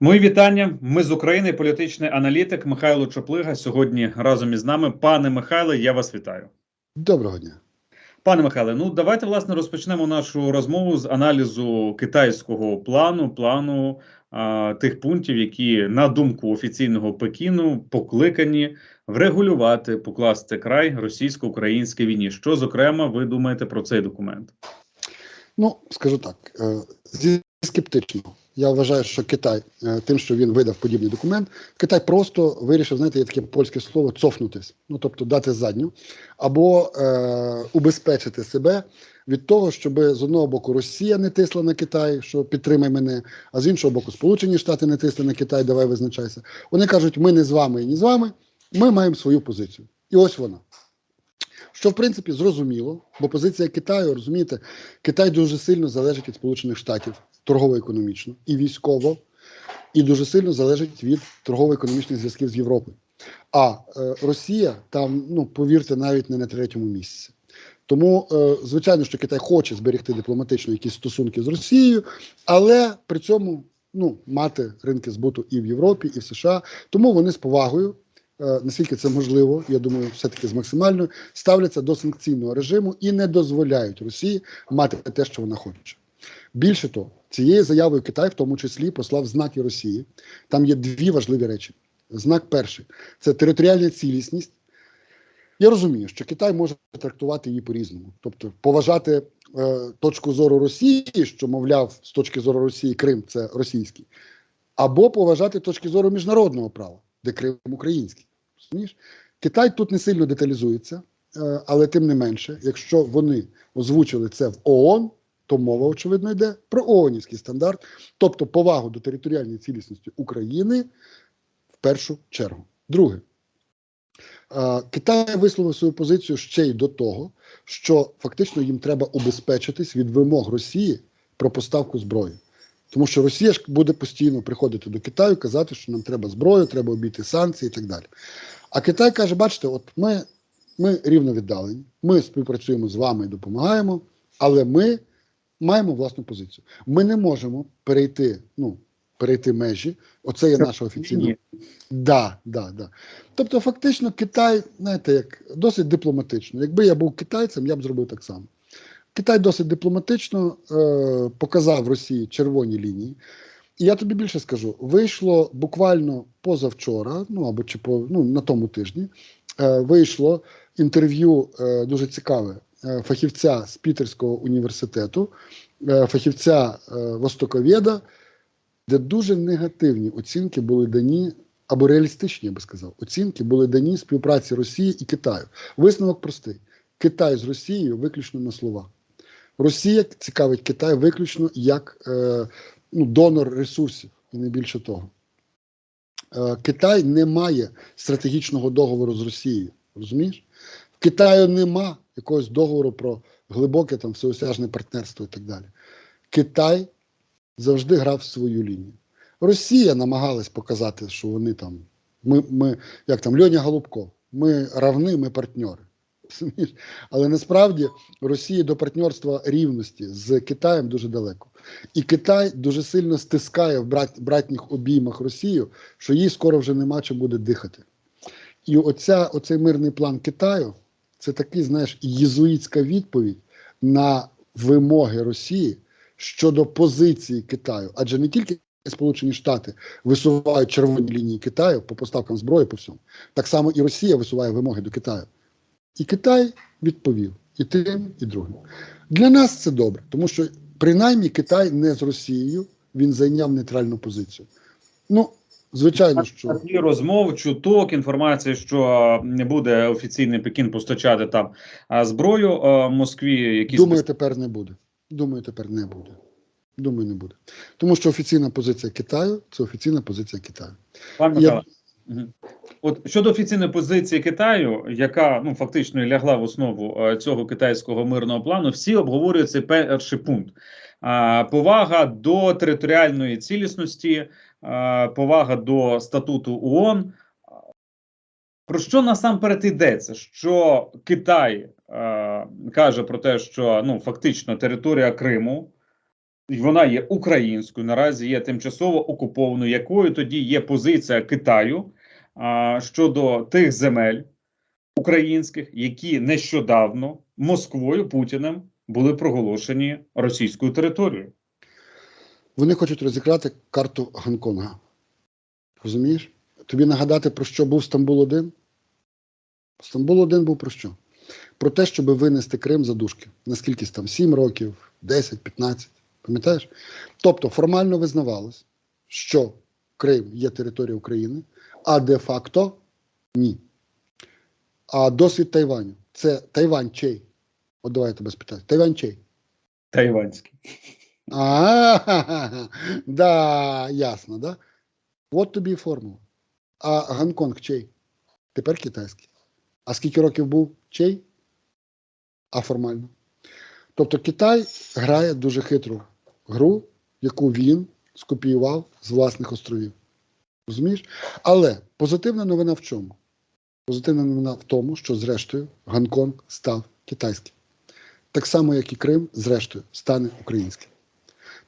Мої вітання. Ми з України. Політичний аналітик Михайло Чоплига. Сьогодні разом із нами. Пане Михайле, я вас вітаю. Доброго дня. Пане Михайле, ну давайте власне розпочнемо нашу розмову з аналізу китайського плану, плану а, тих пунктів, які на думку офіційного Пекіну покликані врегулювати, покласти край російсько-українській війні. Що зокрема ви думаєте про цей документ? Ну, скажу так, е, зі скептично. Я вважаю, що Китай, е, тим, що він видав подібний документ, Китай просто вирішив, знаєте, є таке польське слово цофнутись, ну тобто дати задню, або е, убезпечити себе від того, щоб з одного боку Росія не тисла на Китай, що підтримай мене, а з іншого боку, Сполучені Штати не тисли на Китай, давай визначайся. Вони кажуть, ми не з вами і не з вами, ми маємо свою позицію. І ось вона. Що в принципі зрозуміло, бо позиція Китаю, розумієте, Китай дуже сильно залежить від Сполучених Штатів торгово-економічно і військово, і дуже сильно залежить від торгово-економічних зв'язків з Європою. А е, Росія там, ну повірте, навіть не на третьому місці. Тому, е, звичайно, що Китай хоче зберегти дипломатично якісь стосунки з Росією, але при цьому ну, мати ринки збуту і в Європі, і в США. Тому вони з повагою, е, наскільки це можливо, я думаю, все-таки з максимальною, ставляться до санкційного режиму і не дозволяють Росії мати те, що вона хоче. Більше того, цією заявою Китай в тому числі послав знаки Росії. Там є дві важливі речі. Знак перший це територіальна цілісність. Я розумію, що Китай може трактувати її по-різному, тобто поважати е, точку зору Росії, що, мовляв, з точки зору Росії Крим це російський, або поважати точки зору міжнародного права, де Крим український. Розумієш? Китай тут не сильно деталізується, е, але тим не менше, якщо вони озвучили це в ООН, то мова, очевидно, йде про ООНівський стандарт, тобто повагу до територіальної цілісності України в першу чергу. Друге, Китай висловив свою позицію ще й до того, що фактично їм треба убезпечитись від вимог Росії про поставку зброї. Тому що Росія ж буде постійно приходити до Китаю, казати, що нам треба зброю, треба обійти санкції і так далі. А Китай каже: бачите, от ми, ми рівно віддалені, ми співпрацюємо з вами і допомагаємо, але ми маємо власну позицію. Ми не можемо перейти, ну, перейти межі. Оце є наша офіційна. Да, да, да. Тобто, фактично, Китай, знаєте, як досить дипломатично. Якби я був китайцем, я б зробив так само. Китай досить дипломатично е, показав Росії червоні лінії. І я тобі більше скажу: вийшло буквально позавчора, ну або чи по ну на тому тижні, е, вийшло інтерв'ю е, дуже цікаве фахівця з Пітерського університету, е, фахівця е, востоковеда, де дуже негативні оцінки були дані, або реалістичні, я би сказав, оцінки були дані співпраці Росії і Китаю. Висновок простий: Китай з Росією виключно на слова. Росія цікавить Китай виключно як е, ну, донор ресурсів, і не більше того. Е, Китай не має стратегічного договору з Росією. Розумієш? Китаю нема якогось договору про глибоке там всеосяжне партнерство і так далі. Китай завжди грав свою лінію. Росія намагалась показати, що вони там, ми, ми як там Льоня Голубков, ми равни, ми партнери. Але насправді Росії до партнерства рівності з Китаєм дуже далеко. І Китай дуже сильно стискає в брат, братніх обіймах Росію, що їй скоро вже нема чим буде дихати. І оця, оцей мирний план Китаю це такий, знаєш, єзуїтська відповідь на вимоги Росії щодо позиції Китаю. Адже не тільки Сполучені Штати висувають червоні лінії Китаю по поставкам зброї по всьому, так само і Росія висуває вимоги до Китаю. І Китай відповів і тим, і другим. Для нас це добре, тому що принаймні Китай не з Росією, він зайняв нейтральну позицію. Ну, звичайно, що розмов, чуток, інформація, що не буде офіційний Пекін постачати там зброю Москві. Якісь думаю, тепер не буде. Думаю, тепер не буде. Думаю, не буде. Тому що офіційна позиція Китаю це офіційна позиція Китаю. Пане Я- От щодо офіційної позиції Китаю, яка ну фактично лягла в основу цього китайського мирного плану, всі обговорюють цей перший пункт. Повага до територіальної цілісності, повага до статуту ООН. Про що насамперед йдеться? Що Китай е, каже про те, що ну фактично територія Криму і вона є українською, наразі є тимчасово окупованою, якою тоді є позиція Китаю а, щодо тих земель українських, які нещодавно Москвою Путіним були проголошені російською територією. Вони хочуть розіграти карту Гонконга. Розумієш? Тобі нагадати, про що був Стамбул 1 Стамбул 1 був про що? Про те, щоб винести Крим за дужки. Наскільки там 7 років, 10, 15. Пам'ятаєш? Тобто формально визнавалось, що Крим є територією України, а де-факто ні. А досвід Тайваню. Це Тайвань чей? От давай я тебе спитаю. Тайвань чей? Тайванський. А, да, ясно, да? От тобі формула. А Гонконг чей? Тепер китайський. А скільки років був чей? А формально. Тобто Китай грає дуже хитру гру, яку він скопіював з власних островів. Розумієш? Але позитивна новина в чому? Позитивна новина в тому, що зрештою Гонконг став китайським. Так само, як і Крим, зрештою, стане українським.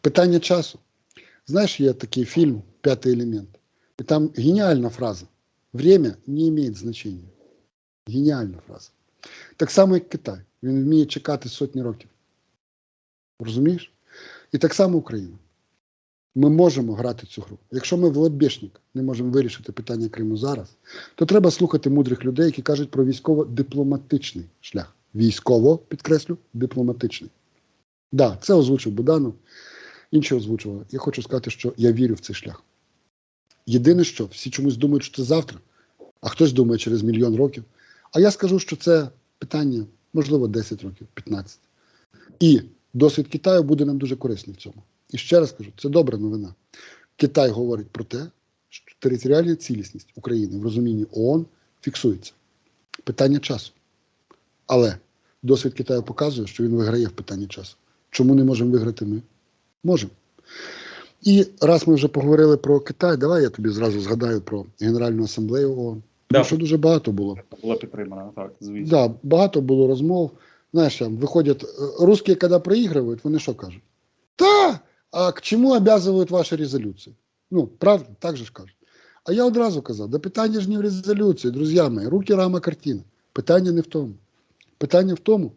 Питання часу. Знаєш, є такий фільм П'ятий елемент. І там геніальна фраза. Время не має значення. Геніальна фраза. Так само, як Китай. Він вміє чекати сотні років. Розумієш? І так само Україна. Ми можемо грати цю гру. Якщо ми в лобішник не можемо вирішити питання Криму зараз, то треба слухати мудрих людей, які кажуть про військово-дипломатичний шлях. Військово, підкреслю, дипломатичний. Так, да, це озвучив Буданов, інші озвучували. Я хочу сказати, що я вірю в цей шлях. Єдине, що всі чомусь думають, що це завтра, а хтось думає через мільйон років. А я скажу, що це питання, можливо, 10 років, 15. І досвід Китаю буде нам дуже корисний в цьому. І ще раз кажу, це добра новина. Китай говорить про те, що територіальна цілісність України в розумінні ООН фіксується. Питання часу. Але досвід Китаю показує, що він виграє в питанні часу. Чому не можемо виграти ми? Можемо. І раз ми вже поговорили про Китай, давай я тобі зразу згадаю про Генеральну асамблею ООН. Да. Тому що дуже багато було. Була підтримана, так, звісно. Да, багато було розмов. Знаєш, там виходять, е, русські, коли проігрують, вони що кажуть? Та, а к чому обов'язують ваші резолюції? Ну, правда, так же ж кажуть. А я одразу казав, да питання ж не в резолюції, друзі мої, руки, рама, картина. Питання не в тому. Питання в тому,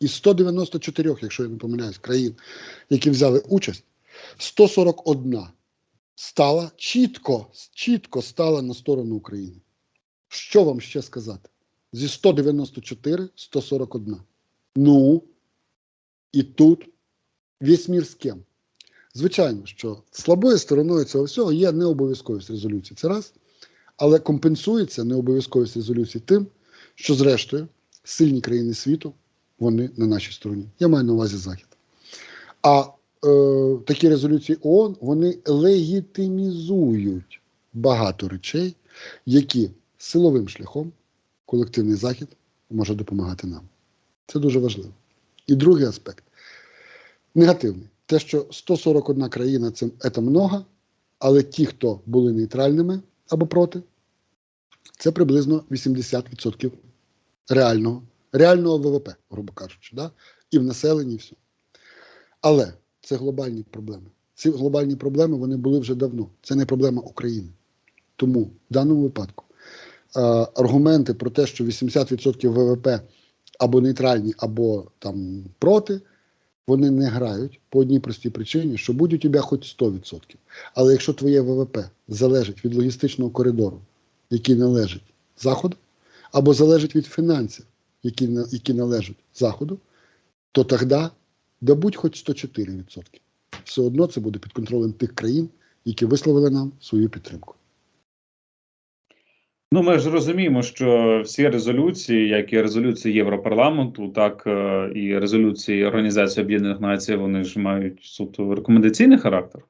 із 194, якщо я не помиляюсь, країн, які взяли участь, 141 стала чітко, чітко стала на сторону України. Що вам ще сказати? Зі 194 141. Ну, і тут весь мір з ким? Звичайно, що слабою стороною цього всього є необов'язковість резолюції. Це раз. Але компенсується необов'язковість резолюції тим, що, зрештою, сильні країни світу вони на нашій стороні. Я маю на увазі Захід. А е, такі резолюції ООН вони легітимізують багато речей, які силовим шляхом колективний захід може допомагати нам. Це дуже важливо. І другий аспект негативний. Те, що 141 країна це, много, але ті, хто були нейтральними або проти, це приблизно 80% реального, реального ВВП, грубо кажучи, да? і в населенні, і все. Але це глобальні проблеми. Ці глобальні проблеми вони були вже давно. Це не проблема України. Тому в даному випадку е, аргументи про те, що 80% ВВП або нейтральні, або там проти, вони не грають по одній простій причині, що будь у тебе хоч 100%. Але якщо твоє ВВП залежить від логістичного коридору, який належить Заходу, або залежить від фінансів, які, які належать Заходу, то тоді да будь хоч 104%. Все одно це буде під контролем тих країн, які висловили нам свою підтримку. Ну, ми ж розуміємо, що всі резолюції, як і резолюції Європарламенту, так е, і резолюції Організації Об'єднаних Націй, вони ж мають суто рекомендаційний характер.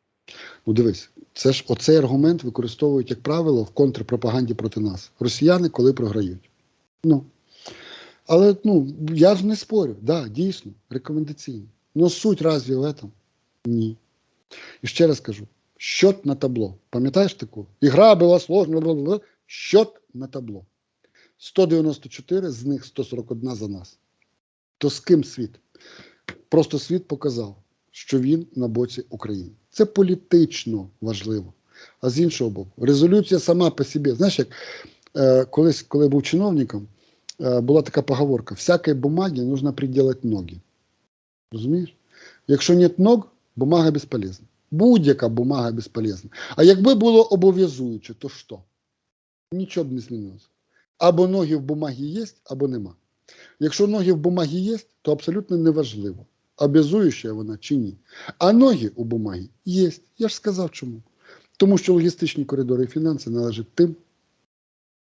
Ну дивись, це ж оцей аргумент використовують, як правило, в контрпропаганді проти нас. Росіяни, коли програють. Ну. Але ну, я ж не спорю, да, дійсно, рекомендаційні. Но суть разве в этом? Ні. І ще раз кажу: счет на табло. Пам'ятаєш таку? Ігра була сложна, бла-бла-бла. счет на табло. 194, з них 141 за нас. То з ким світ? Просто світ показав, що він на боці України. Це політично важливо. А з іншого боку, резолюція сама по собі. Знаєш, як е, колись, коли я був чиновником, була така поговорка: всякої бумаги нужно приділити ноги. Розумієш? Якщо нет ног, бумага безполезна. Будь-яка бумага безполезна. А якби було обов'язуюче, то що? Нічого б не змінилося. Або ноги в бумагі є, або нема. Якщо ноги в бумагі є, то абсолютно неважливо, обов'язуюча вона чи ні. А ноги у бумагі є. Я ж сказав чому. Тому що логістичні коридори і фінанси належать тим,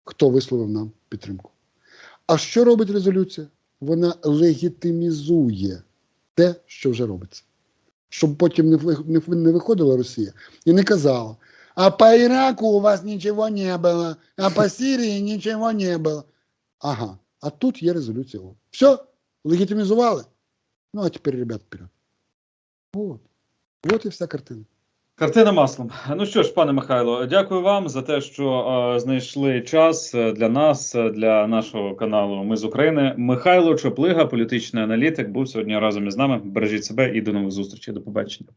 хто висловив нам підтримку. А що робить резолюція? Вона легітимізує те, що вже робиться. Щоб потім не, не, не виходила Росія і не казала, а по Іраку у вас нічого не було, а по Сирії нічого не було. Ага, а тут є резолюція. Все, легітимізували. Ну, а тепер, ребят, вперед. От. От і вся картина. Картина маслом. Ну що ж, пане Михайло, дякую вам за те, що е, знайшли час е, для нас, е, для нашого каналу Ми з України. Михайло Чоплига, політичний аналітик, був сьогодні разом із нами. Бережіть себе і до нових зустрічей. До побачення.